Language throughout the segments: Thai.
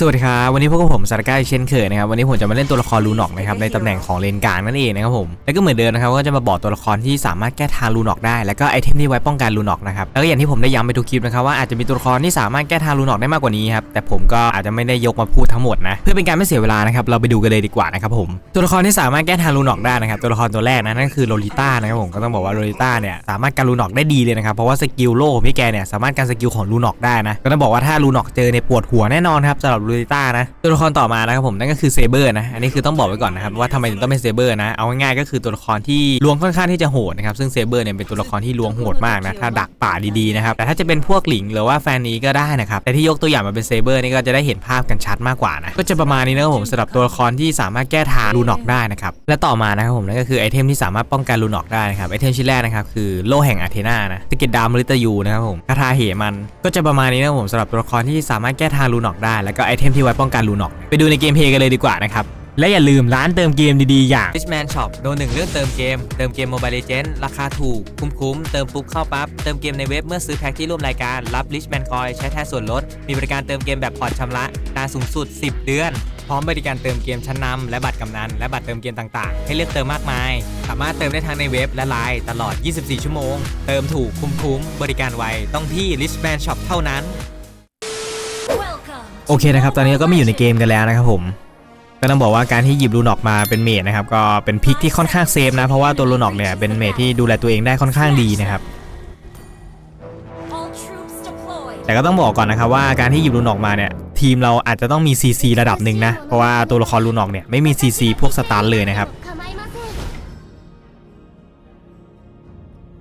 สวัสดีครับวันนี้พวกบผมสารก้าเช่นเคยนะครับวันนี้ผมจะมาเล่นตัวละครลูนอกนะครับในตำแหน่งของเลนกลางนั่นเองนะครับผมแล้วก็เหมือนเดิมนะครับก็จะมาบอกตัวละครที่สามารถแก้ทางลูนอกได้ แล้วก็ไอเทมที่ไว้ป้องกันลูนอกนะครับแล้วก็อย่างที่ผมได้ย้ำไปทุกคลิปนะครับว่าอาจจะมีตัวละครที่สามารถแก้ทางลูนอกได้มากกว่านี้ครับแต่ผมก็อาจจะไม่ได้ยกมาพูดทั้งหมดนะเพื่อเป็นการไม่เสียเวลานะครับเราไปดูกันเลยดีกว่านะครับผมตัวละครที่สามารถแก้ทางลูนอกได้นะครับตัวละครตัวแรกนะนั่นคือโลลิต้านะครับผมก็ต้องบอกว่าโลลิต้าเนี่ยสามารถกันลูนอกได้ดีเลยนะครับเพราะว่าสกิลโล่ของพี่แกเนี่ยสามารถกันสกิลของลูนอกได้นะก็ต้องบอกว่าถ้าลูนอกเจอในยปวดหัวแน่นอนครับสำหรับโลลิต้านะตัวละครต่อมานะครับผมนั่นก็คือเซเบอร์นะอันนี้คือต้องบอกไว้ก่อนนะครับว่าทำไมถึงต้องเป็นเซเบอร์นะเอาง่ายๆก็คือตัวละครที่ลวงค่อนข้างที่จะโหดนะครับซึ่งเซเบอร์เนี่ยเป็นตัวละครที่ลวงโหดมากนะถ้าดักป่าดีๆนะครับแต่ถ้าจะเป็นพวกหลิงหรือว่าแฟนนี้ก็ได้นะครับแต่ที่ยกตัวอย่างมาเป็นเซเบอร์นี่ก็จะได้เห็นภาพกันชัดมากกว่านะก็จะประมาณนี้นะครับผมสำหรับตัวละครที่สามารถแก้ทางลูนอกได้นะครับและต่อมานะครับผมนั่นก็คือไอเทมที่สามารถป้องกันลูนอกได้นะครับไอเทมชิ้นแรกนะครับคือโล่แห่งอาเทนานะสกิดดามลิตายูนะครับผมคาถาเหมันก็จะประมาณนี้นะครับผมสำหรับตัวละครที่สามารถแก้ทางลูนอกได้แล้วก็ไอเทมที่ไว้ป้องกันลูนอก ไปดูในเกมเพย์กันเลยดีกว่านะครับ และอย่าลืมร้านเติมเกมดีๆ อย่าง Richman Shop โดนหนึ่งเรื่องเติมเกม เติมเกม Mobile Legends ราคาถูก คุ้มๆ เติมปุ๊บเข้าปั๊บ เติมเกมในเว็บเมื่อซื้อแพ็คที่ร่วมรายการ รับ Richman Coin ใช้แทนส่วนลด มีบริการเติมเกมแบบผ่อนชำระนานสูงสุด 10 เดือนพร้อมบริการเติมเกมชั้นนำและบัตรกำนัน และบัตรเติมเกมต่างๆ ให้เลือกเติมมากมาย สามารถเติมได้ทั้งในเว็บและไลน์ตลอด 24 ชั่วโมง เติมถูกคุ้มๆบริการไวต้องที่ Richman Shop เท่านั้น โอเคนะครับ ตอนนี้เราก็มาอยู่ในเกมกันแล้วนะครับผม ก็ต้องบอกว่าการที่หยิบลูนอกมาเป็นเมดนะครับ ก็เป็นพิกที่ค่อนข้างเซฟนะ เพราะว่าตัวลูนอกเนี่ยเป็นเมดที่ดูแลตัวเองได้ค่อนข้างดีนะครับ แต่ก็ต้องบอกก่อนนะครับว่าการที่หยิบลูนอกมาเนี่ยทีมเราอาจจะต้องมี CC ระดับหนึ่งนะ เพราะว่าตัวละครลูนอกเนี่ยไม่มี CC พวกสตาร์เลยนะครับ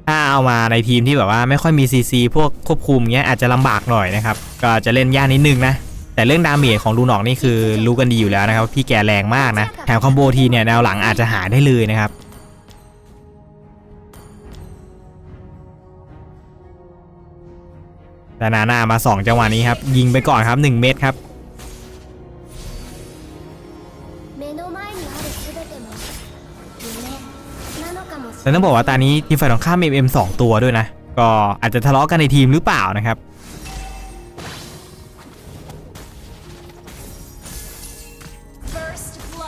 ถ้าเอามาในทีมที่แบบว่าไม่ค่อยมี CC พวกควบคุมเงี้ยอาจจะลำบากหน่อยนะครับ ก็จะเล่นยากนิดนึงนะ แต่เรื่องดาเมจของลูนอกนี่คือรู้กันดีอยู่แล้วนะครับพี่แกแรงมากนะแถมคอมโบทีเนี่ยแนวหลังอาจจะหาได้เลยนะครับดานาหน้ามา 2 จังหวะนี้ครับยิงไปก่อนครับ 1 เม็ดครับแต่ต้องบอกว่าตอนนี้ทีมฝ่ายตรงข้ามมีเอ็มสองตัวด้วยนะ ก็อาจจะทะเลาะกันในทีมหรือเปล่านะครับ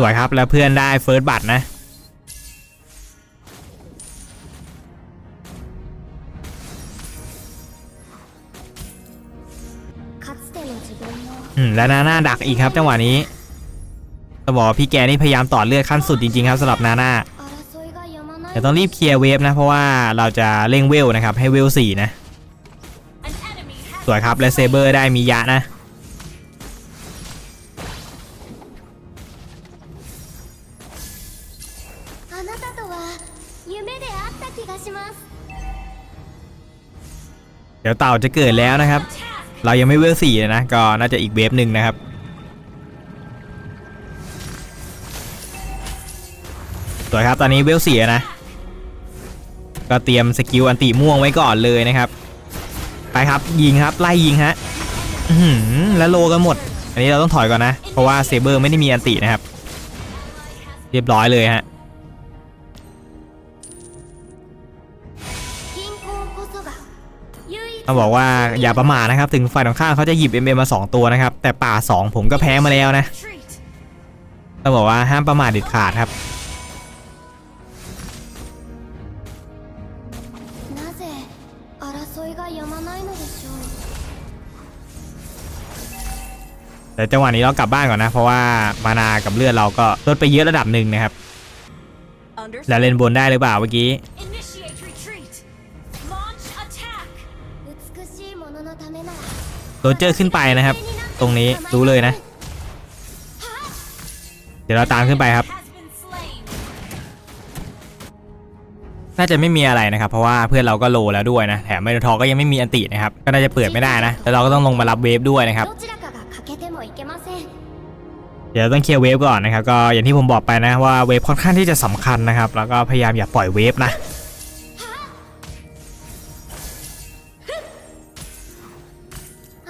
สวยครับแล้วเพื่อนได้เฟิร์สบัตรนะ อืม และนาหน้าดักอีกครับจังหวะนี้ตบอพี่แกนี่พยายามต่อเลือดขั้นสุดจริงๆครับสำหรับนาหน้าแต่ต้องรีบเคลียร์เวฟนะ เพราะว่าเราจะเร่งเวลนะครับ ให้เวลสี่นะ สวยครับและเซเบอร์ได้มียะนะ ดี๋ยวเต่าจะเกิดแล้วนะครับ เรายังไม่เวลสี่นะ ก็น่าจะอีกเวฟหนึ่งนะครับ สวยครับตอนนี้เวลสี่นะ ก็เตรียมสกิลอันติม่วงไว้ก่อนเลยนะครับ ไปครับยิงครับไล่ยิงฮะแล้วโลกันหมด อันนี้เราต้องถอยก่อนนะ เพราะว่าเซเบอร์ไม่ได้มีอันตินะครับ เรียบร้อยเลยฮะ ต้องบอกว่าอย่าประมาทนะครับ ถึงฝ่ายตรงข้ามเขาจะหยิบ MM มา 2 ตัวนะครับ แต่ป่า 2 ผมก็แพ้มาแล้วนะต้องบอกว่าห้ามประมาทเด็ดขาดครับแต่จังหวะนี้เรากลับบ้านก่อนนะ เพราะว่ามานากับเลือดเราก็ลดไปเยอะระดับหนึ่งนะครับแล้วเล่นบนได้หรือเปล่าเมื่อกี้ โรเจอร์ขึ้นไปนะครับ ตรงนี้รู้เลยนะ เดี๋ยวเราตามขึ้นไปครับ น่าจะไม่มีอะไรนะครับ เพราะว่าเพื่อนเราก็โลแล้วด้วยนะแถมไมโทอก็ยังไม่มีอันตีนะครับ ก็น่าจะเปิดไม่ได้นะแต่เราก็ต้องลงมารับเวฟด้วยนะครับเดี๋ยวต้องเคลียร์เวฟก่อนนะครับก็อย่างที่ผมบอกไปนะว่าเวฟค่อนข้างที่จะสำคัญนะครับ แล้วก็พยายามอย่าปล่อยเวฟนะ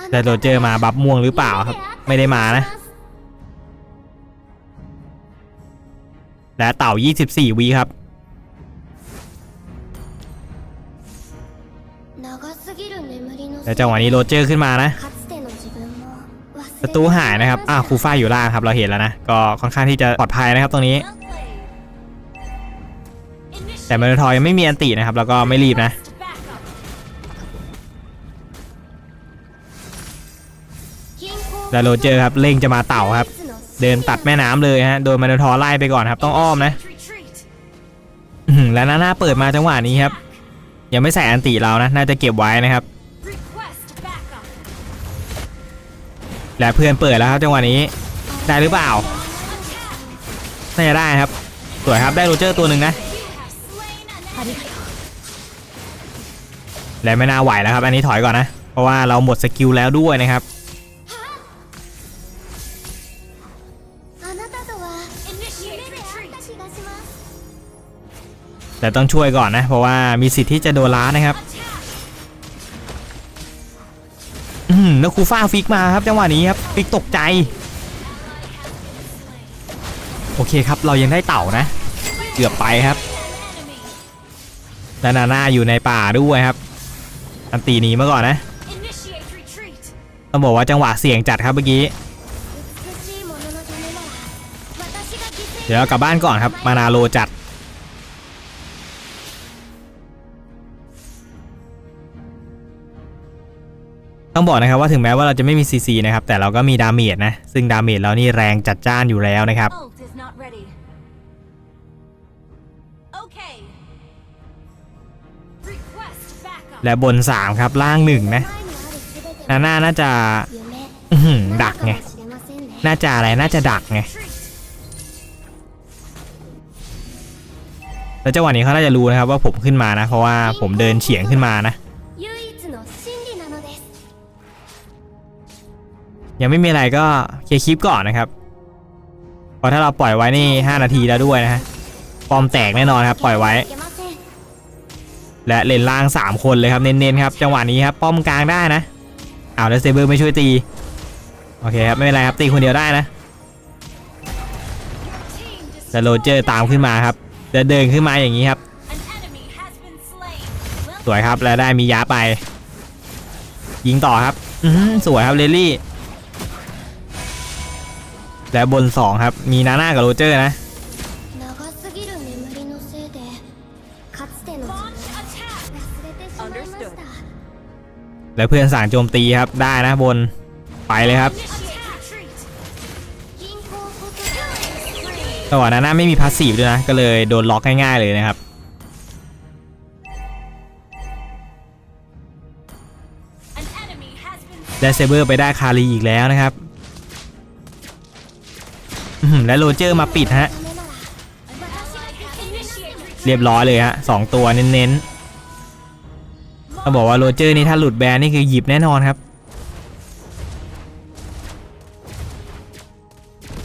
แต่โดเจอมาบับม่วงหรือเปล่าครับ ไม่ได้มานะ และเต่า 24วีครับแล้วจังหวะนี้โรเจอร์ขึ้นมานะศัตรูหายนะครับอ้าวคูฟ่าอยู่ล่างครับ เราเห็นแล้วนะ ก็ค่อนข้างที่จะปลอดภัยนะครับตรงนี้ แต่เมลทอยยังไม่มีอันตีนะครับ แล้วก็ไม่รีบนะ แล้วโรเจอร์ครับเร่งจะมาเต่าครับ เดินตัดแม่น้ำเลยฮะโดนมาราทอไล่ไปก่อนครับ ต้องอ้อมนะแล้วหน้าหน้าเปิดมาจังหวะนี้ครับ ยังไม่ใส่อันติเรานะน่าจะเก็บไว้นะครับ และเพื่อนเปิดแล้วครับจังหวะนี้ได้หรือเปล่าน่าจะได้ครับสวยครับได้โรเจอร์ตัวหนึ่งนะและไม่น่าไหวแล้วครับ อันนี้ถอยก่อนนะ เพราะว่าเราหมดสกิลแล้วด้วยนะครับ แต่ต้องช่วยก่อนนะ เพราะว่ามีสิทธิ์ที่จะโดนล้านะครับ อืมแล้วคูฟ้าฟิกมาครับจังหวะนี้ครับฟิกตกใจ โอเคครับเรายังได้เต่านะ เกือบไปครับนานาน่าอยู่ในป่าด้วยครับ อันตีหนีมาก่อนนะ ต้องบอกว่าจังหวะเสี่ยงจัดครับเมื่อกี้ เดี๋ยวกลับบ้านก่อนครับ มานาโลจัด ต้องบอกนะครับว่าถึงแม้ว่าเราจะไม่มีซีซีนะครับแต่เราก็มีดาเมจนะซึ่งดาเมจเรานี่แรงจัดจ้านอยู่แล้วนะครับและบน 3 ครับล่าง1นะนาน่าน่าจะดักไงน่าจะอะไรน่าจะดักไงแล้วจังหวะนี้เขาน่าจะรู้นะครับว่าผมขึ้นมานะ เพราะว่าผมเดินเฉียงขึ้นมานะ ยังไม่มีอะไรก็เคลียร์คลิปก่อนนะครับเพราะถ้าเราปล่อยไว้นี่ 5 นาทีแล้วด้วยนะฮะปอมแตกแน่นอนครับปล่อยไว้ และเลนล่าง 3 คนเลยครับเน้นๆครับจังหวะนี้ครับป้อมกลางได้นะเอาแล้วเซเบอร์ไม่ช่วยตีโอเคครับไม่เป็นไรครับตีคนเดียวได้นะแล้วโรเจอร์ตามขึ้นมาครับจะเดินขึ้นมาอย่างนี้ครับ สวยครับแล้วได้มียาไป ยิงต่อครับสวยครับเลลี่ และบน 2 ครับ มีนาน่ากับโรเจอร์นะและเพื่อนสั่งโจมตีครับได้นะบนไปเลยครับจังหวะนั้นไม่มีพาสซีฟด้วยนะ ก็เลยโดนล็อกง่ายๆเลยนะครับ ได้เซเบอร์ไปได้คารีอีกแล้วนะครับ และโรเจอร์มาปิดฮะ เรียบร้อยเลยฮะสองตัวเน้นๆเขาบอกว่าโรเจอร์นี่ถ้าหลุดแบนนี่คือหยิบแน่นอนครับ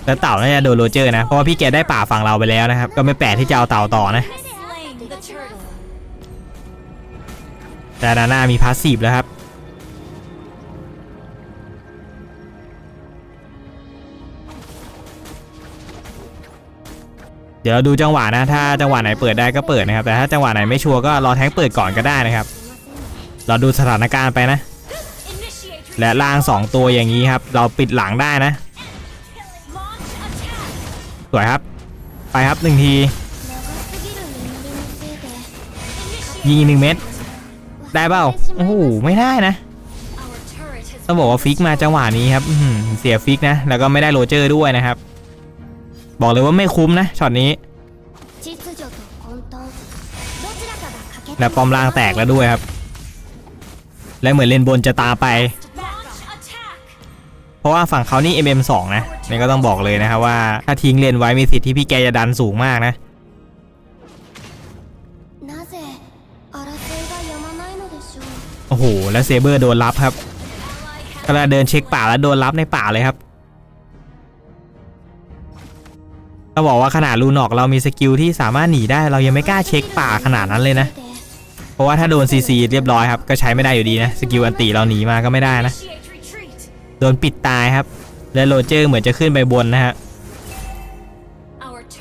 แล้วเต่าน่าจะโดนโรเจอร์นะ เพราะว่าพี่แกได้ป่าฝั่งเราไปแล้วนะครับ ก็ไม่แปลกที่จะเอาเต่าต่อนะ แต่นาน่ามีพาสซีฟแล้วครับ เดี๋ยวดูจังหวะนะ ถ้าจังหวะไหนเปิดได้ก็เปิดนะครับ แต่ถ้าจังหวะไหนไม่ชัวร์ก็รอแท้งเปิดก่อนก็ได้นะครับ เราดูสถานการณ์ไปนะ และล่าง 2 ตัวอย่างนี้ครับ เราปิดหลังได้นะ สวยครับ ไปครับหนึ่งที ยิงหนึ่งเม็ด ได้เปล่า โอ้โห ไม่ได้นะต้องบอกว่าฟิกมาจังหวะนี้ครับเสียฟิกนะ แล้วก็ไม่ได้โรเจอร์ด้วยนะครับ บอกเลยว่าไม่คุ้มนะช็อตนี้และปอมล่างแตกแล้วด้วยครับ และเหมือนเลนบนจะตาไป เพราะว่าฝั่งเขานี่ MM2 นะนี่ก็ต้องบอกเลยนะครับว่าถ้าทิ้งเลนไว้มีสิทธิ์ที่พี่แกจะดันสูงมากนะโอ้โหแล้วเซเบอร์โดนรับครับกระเดินเช็คป่าแล้วโดนรับในป่าเลยครับ ต้องบอกว่าขนาดลูนอกเรามีสกิลที่สามารถหนีได้เรายังไม่กล้าเช็คป่าขนาดนั้นเลยนะ เพราะว่าถ้าโดนซีซีเรียบร้อยครับ ก็ใช้ไม่ได้อยู่ดีนะ สกิลอันติเราหนีมาก็ไม่ได้นะ โดนปิดตายครับ และโรเจอร์เหมือนจะขึ้นไปบนนะฮะ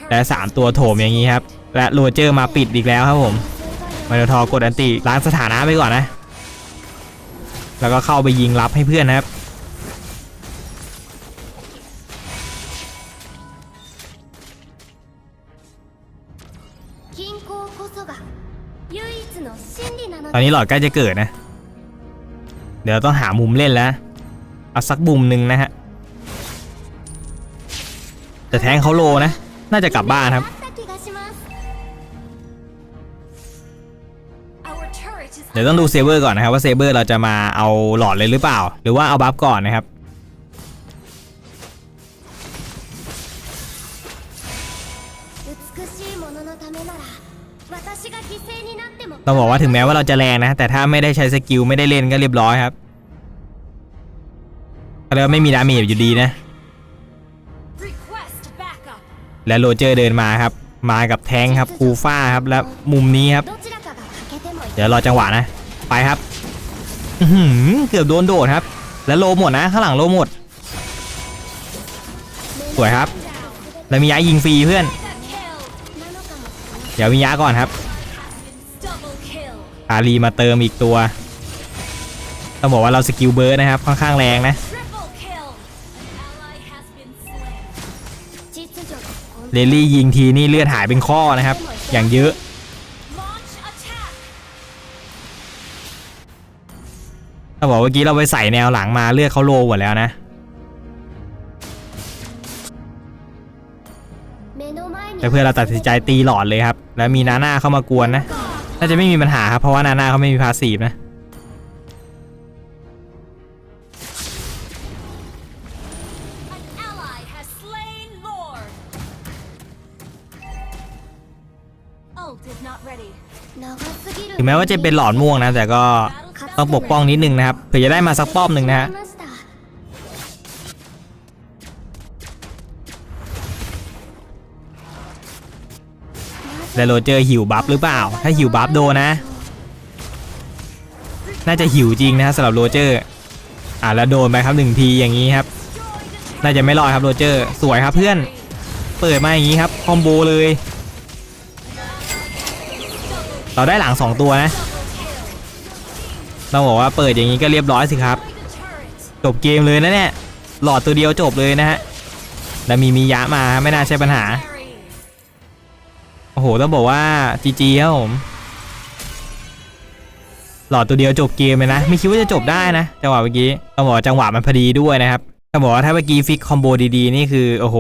และ3ตัวโถมอย่างนี้ครับ และโรเจอร์มาปิดอีกแล้วครับผมมาโนทอร์กดอันติล้างสถานะไปก่อนนะ แล้วก็เข้าไปยิงรับให้เพื่อนนะครับ ตอนนี้หลอดใกล้จะเกิดนะ เดี๋ยวต้องหามุมเล่นแล้ว เอาสักบุมหนึ่งนะฮะจะแทงเขาโลนะ น่าจะกลับบ้านครับ เดี๋ยวต้องดูเซเบอร์ก่อนนะครับว่าเซเบอร์เราจะมาเอาหลอดเลยหรือเปล่า หรือว่าเอาบัฟก่อนนะครับ ต้องบอกว่าถึงแม้ว่าเราจะแรงนะ แต่ถ้าไม่ได้ใช้สกิลไม่ได้เล่นก็เรียบร้อยครับแล้วไม่มีดาเมจอยู่ดีนะ และโรเจอร์เดินมาครับ มากับแทงครับคูฟ้าครับและมุมนี้ครับ เดี๋ยวรอจังหวะนะ ไปครับเกือบโดนโดดครับ และโลหมดนะข้างหลังโลหมดสวยครับ แล้วมีย้ายยิงฟรีเพื่อน เดี๋ยววิญญาก่อนครับอารีมาเติมอีกตัว ต้องบอกว่าเราสกิลเบิร์ดนะครับ ค่อนข้างแรงนะเลลี่ยิงทีนี่เลือดหายเป็นข้อนะครับ อย่างเยอะ ต้องบอกเมื่อกี้เราไปใส่แนวหลังมาเลือดเขาโลหมดแล้วนะ และเพื่อเราตัดสินใจตีหลอดเลยครับ แล้วมีนาหน้าเข้ามากวนนะ น่าจะไม่มีปัญหาครับ เพราะว่านาหน้าเขาไม่มีพาสีฟนะถึงแม้ว่าจะเป็นหลอดม่วงนะ แต่ก็ต้องปกป้องนิดนึงนะครับเผื่อจะได้มาสักป้อมหนึ่งนะฮะ แล้วโรเจอร์หิวบัฟหรือเปล่า ถ้าหิวบัฟโดนนะน่าจะหิวจริงนะสำหรับโรเจอร์อ่าแล้วโดนไปครับหนึ่งทีอย่างนี้ครับ น่าจะไม่รอดครับโรเจอร์ สวยครับเพื่อน เปิดมาอย่างนี้ครับคอมโบเลย เราได้หลัง2ตัวนะต้องบอกว่าเปิดอย่างนี้ก็เรียบร้อยสิครับ จบเกมเลยนะเนี่ย หลอดตัวเดียวจบเลยนะฮะ แล้วมีมียะมาไม่น่าใช่ปัญหา โอ้โห ต้องบอกว่าจีจีครับผมหลอดตัวเดียวจบเกมเลยนะ ไม่คิดว่าจะจบได้นะจังหวะเมื่อกี้ต้องบอกจังหวะมันพอดีด้วยนะครับต้องบอกว่าถ้าเมื่อกี้ฟิกคอมโบดีๆ นี่คือ โอ้โห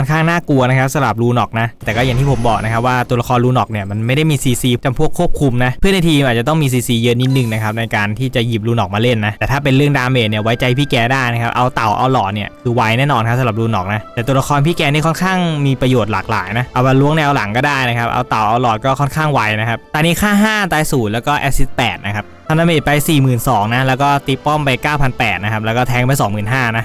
ค่อนข้างน่ากลัวนะครับสำหรับลูน็อกนะ แต่ก็อย่างที่ผมบอกนะครับว่าตัวละครลูน็อกเนี่ยมันไม่ได้มี CC จำพวกควบคุมนะเพื่อนในทีมอาจจะต้องมี CC เยอะนิดนึงนะครับในการที่จะหยิบลูน็อกมาเล่นนะแต่ถ้าเป็นเรื่องดาเมจเนี่ยไว้ใจพี่แกได้นะครับเอาเต่าเอาหลอดเนี่ยคือไวแน่นอนครับสำหรับลูน็อกนะแต่ตัวละครพี่แกนี่ค่อนข้างมีประโยชน์หลากหลายนะเอามาล้วงแนวหลังก็ได้นะครับเอาเต่าเอาหลอดก็ค่อนข้างไวนะครับตอนนี้ค่า 5 ตายศูนย์แล้วก็แอซิส8นะครับทำดาเมจไป 42,000นะแล้วก็ตีป้อมไป 9,800นะครับแล้วก็แทงไป 25,000นะ